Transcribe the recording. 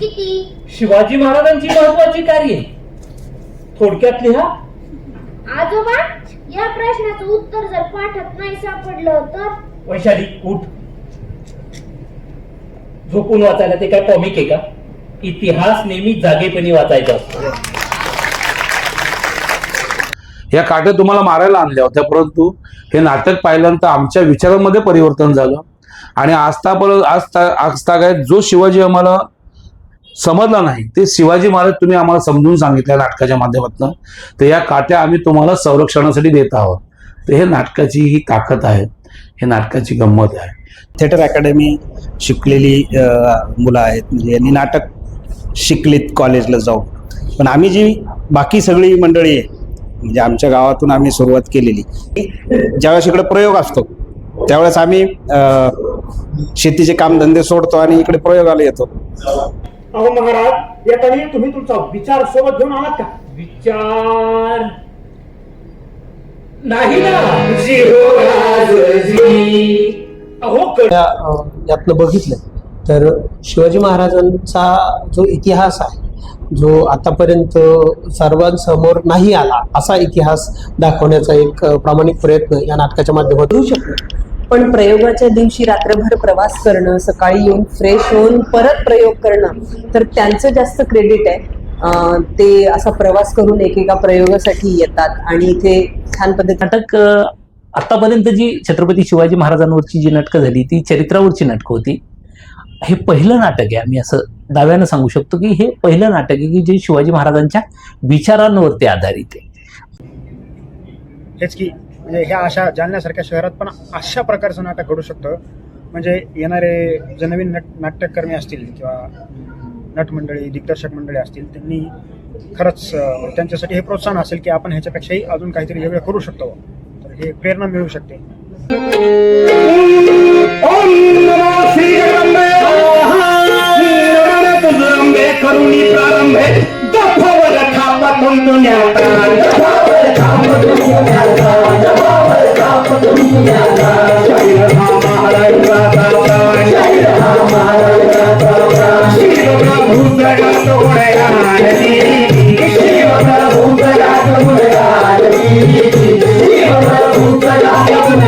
किती? शिवाजी महाराजांची महत्वाची कार्ये? थोडक्यात लिहा आजोबा या प्रश्नाचं उत्तर जर पाठात नाही सापडलं तर? वैशाली उठ. झोपून वाचायला ते काय कॉमिक आहे का? इतिहास नेहमी जागेपणी वाचायचा असतो. या काट्या तुम्हाला मारायला आणल्या होत्या परंतु हे नाटक पाहिल्यानंतर आमच्या विचारांमध्ये परिवर्तन झालं. आणि आजतापर्यंत आस्था आस्थागायत जो शिवाजी आम्हाला समजला नाही ते शिवाजी महाराज तुम्ही आम्हाला समजून सांगितल्या नाटकाच्या माध्यमातून. तर या काट्या आम्ही तुम्हाला संरक्षणासाठी देत आहोत. तर हे नाटकाची ही ताकद आहे. हे नाटकाची गंमत आहे. थिएटर अकॅडमी शिकलेली मुलं आहेत. म्हणजे यांनी नाटक शिकलीत कॉलेजला जाऊन. पण आम्ही जी बाकी सगळी मंडळी आहे म्हणजे आमच्या गावातून आम्ही सुरुवात केलेली ज्यावेळेस इकडे प्रयोग असतो त्यावेळेस आम्ही शेतीचे कामधंदे सोडतो आणि इकडे प्रयोगाला येतो. अहो महाराज येताना तुम्ही तुमचा विचार सोबत घेऊन आलात का? विचार नाही ना. अहो क- या, अ, यातनं बघितलं तर शिवाजी महाराजांचा जो इतिहास आहे जो आतापर्यंत सर्वांसमोर नाही आला असा इतिहास दाखवण्याचा एक अ, प्रामाणिक प्रयत्न या नाटकाच्या माध्यमातून करू शकतो. पण प्रयोगाच्या दिवशी रात्रभर प्रवास करणं सकाळी येऊन फ्रेश होऊन परत प्रयोग करणं तर त्यांचं जास्त क्रेडिट आहे. ते असा प्रवास करून एकेका प्रयोगासाठी येतात आणि इथे छान पद्धतीने नाटक आतापर्यंत जी छत्रपती शिवाजी महाराजांवरची जी नाटकं झाली ती चरित्रावरची नाटकं होती. हे पहिलं नाटक आहे आम्ही असं दाव्यानं सांगू शकतो की हे पहिलं नाटक आहे की जे शिवाजी महाराजांच्या विचारांवरती आधारित आहे. म्हणजे ह्या अशा जालन्यासारख्या शहरात पण अशा प्रकारचं नाटक घडू शकतं म्हणजे येणारे जे नवीन नट नाट्यकर्मी असतील किंवा नटमंडळी दिग्दर्शक मंडळी असतील त्यांनी खरंच त्यांच्यासाठी हे प्रोत्साहन असेल की आपण ह्याच्यापेक्षाही अजून काहीतरी वेगळं करू शकतो तर हे प्रेरणा मिळू शकते करुणी प्रारंभे दफावर थापातून भूतला